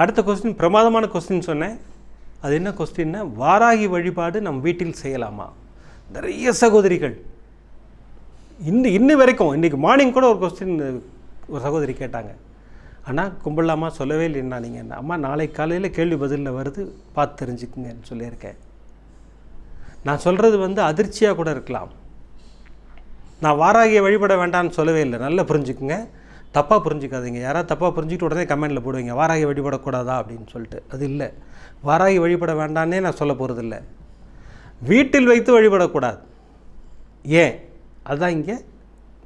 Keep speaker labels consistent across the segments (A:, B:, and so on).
A: அடுத்த கொஸ்டின் பிரமாதமான கொஸ்டின் சொன்னேன். அது என்ன கொஸ்டின்னா வாராகி வழிபாடு நம் வீட்டில் செய்யலாமா? நிறைய சகோதரிகள். இன்னும் இன்னி வரைக்கும் இன்றைக்கி மார்னிங் கூட ஒரு கொஸ்டின் ஒரு சகோதரி கேட்டாங்க. ஆனால் கும்பிடலாமா? சொல்லவே இல்லைன்னா நீங்கள் என்ன? அம்மா நாளை காலையில் கேள்வி பதிலில் வருது பார்த்து தெரிஞ்சுக்குங்கன்னு சொல்லியிருக்கேன். நான் சொல்கிறது வந்து அதிர்ச்சியாக கூட இருக்கலாம். நான் வாராகியை வழிபட வேண்டாம்னு சொல்லவே இல்லை. நல்லா புரிஞ்சுக்குங்க. தப்பாக புரிஞ்சுக்காதீங்க. யாராவது தப்பாக புரிஞ்சுக்கிட்டு உடனே கமெண்டில் போடுவீங்க. வாராகி வழிபடக்கூடாதா அப்படின்னு சொல்லிட்டு. அது இல்லை. வாராகி வழிபட வேண்டான்னே நான் சொல்ல போகிறதில்ல வீட்டில் வைத்து வழிபடக்கூடாது. ஏன்? அதுதான் இங்கே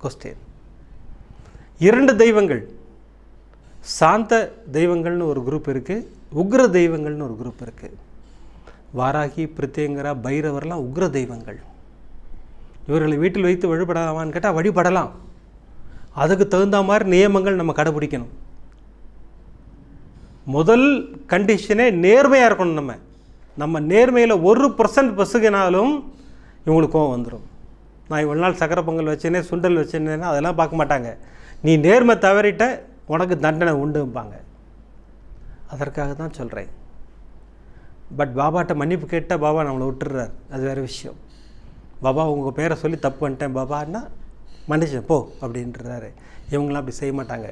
A: கொஸ்டின் இரண்டு தெய்வங்கள். சாந்த தெய்வங்கள்னு ஒரு குரூப் இருக்குது உக்ர தெய்வங்கள்னு ஒரு குரூப் இருக்குது வாராகி பிரித்தேங்கரா பைரவர்லாம் உக்ர தெய்வங்கள். இவர்களை வீட்டில் வைத்து வழிபடலாமான்னு கேட்டால் வழிபடலாம். அதுக்கு தகுந்த மாதிரி நியமங்கள் நம்ம கடைபிடிக்கணும். முதல் கண்டிஷனே நேர்மையாக இருக்கணும் நம்ம. நம்ம நேர்மையில் ஒரு பர்சன்ட் பசுகினாலும் இவங்களுக்கு கோவம் வந்துடும் நான் இவ்வளோ நாள் சக்கரை பொங்கல் வச்சேனே சுண்டல் வச்சேனேன்னா அதெல்லாம் பார்க்க மாட்டாங்க. நீ நேர்மை தவறிட்ட உனக்கு தண்டனை உண்டும்பாங்க. அதற்காக தான் சொல்கிறேன் பட் பாபாட்ட மன்னிப்பு கேட்டால் பாபா நம்மளை விட்டுடுறார். அது வேறு விஷயம். பாபா உங்கள் பேரை சொல்லி தப்பு பண்ணிட்டேன் பாபான்னா மன்னிச்சேன் போ அப்படின்றாரு. இவங்களாம் அப்படி செய்ய மாட்டாங்க.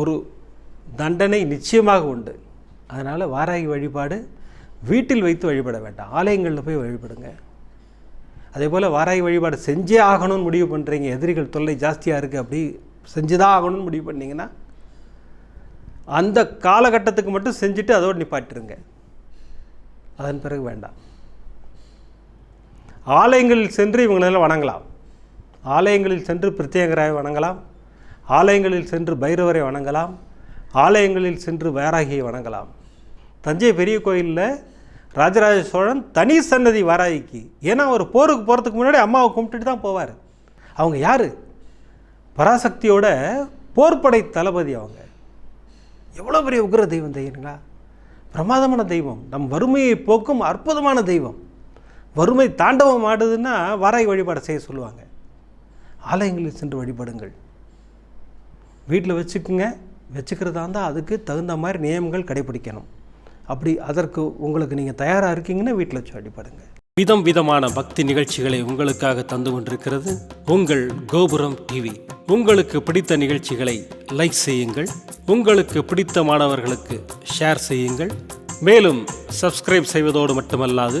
A: ஒரு தண்டனை நிச்சயமாக உண்டு. அதனால் வாராகி வழிபாடு வீட்டில் வைத்து வழிபட வேண்டாம். ஆலயங்களில் போய் வழிபடுங்க. அதே போல் வாராகி வழிபாடு செஞ்சே ஆகணும்னு முடிவு பண்ணுறீங்க எதிரிகள் தொல்லை ஜாஸ்தியாக இருக்குது அப்படி செஞ்சு தான் ஆகணும்னு முடிவு பண்ணிங்கன்னா அந்த காலகட்டத்துக்கு மட்டும் செஞ்சுட்டு அதோடு நிப்பாட்டிருங்க. அதன் பிறகு வேண்டாம். ஆலயங்களில் சென்று இவங்களெல்லாம் வணங்கலாம். ஆலயங்களில் சென்று பிரத்யேகராய் வணங்கலாம். ஆலயங்களில் சென்று பைரவரை வணங்கலாம். ஆலயங்களில் சென்று வேராகியை வணங்கலாம். தஞ்சை பெரிய கோயிலில் ராஜராஜ சோழன் தனி சன்னதி வாராகிக்கு. ஏன்னா அவர் போருக்கு போகிறதுக்கு முன்னாடி அம்மாவை கும்பிட்டுட்டு தான் போவார். அவங்க யார்? பராசக்தியோட போர்ப்படை தளபதி அவங்க. எவ்வளோ பெரிய உக்ர தெய்வம் தெரியுங்களா பிரமாதமான தெய்வம். நம் வறுமையை போக்கும் அற்புதமான தெய்வம். வறுமை தாண்டவம் ஆடுதுன்னா வாராகி வழிபாடு செய்ய சொல்லுவாங்க. ஆலயங்களில் சென்று வழிபடுங்கள். வீட்டில் வச்சுக்குங்க. வச்சுக்கிறதா இருந்தால் அதுக்கு தகுந்த மாதிரி நியமங்கள் கடைபிடிக்கணும். அப்படி அதற்கு உங்களுக்கு நீங்கள் தயாராக இருக்கீங்கன்னா வீட்டில் வச்சு வழிபடுங்க. விதம் விதமான பக்தி நிகழ்ச்சிகளை உங்களுக்காக தந்து கொண்டிருக்கிறது உங்கள் கோபுரம் டிவி உங்களுக்கு பிடித்த நிகழ்ச்சிகளை லைக் செய்யுங்கள். உங்களுக்கு பிடித்த மாணவர்களுக்கு ஷேர் செய்யுங்கள். மேலும் சப்ஸ்கிரைப் செய்வதோடு மட்டுமல்லாது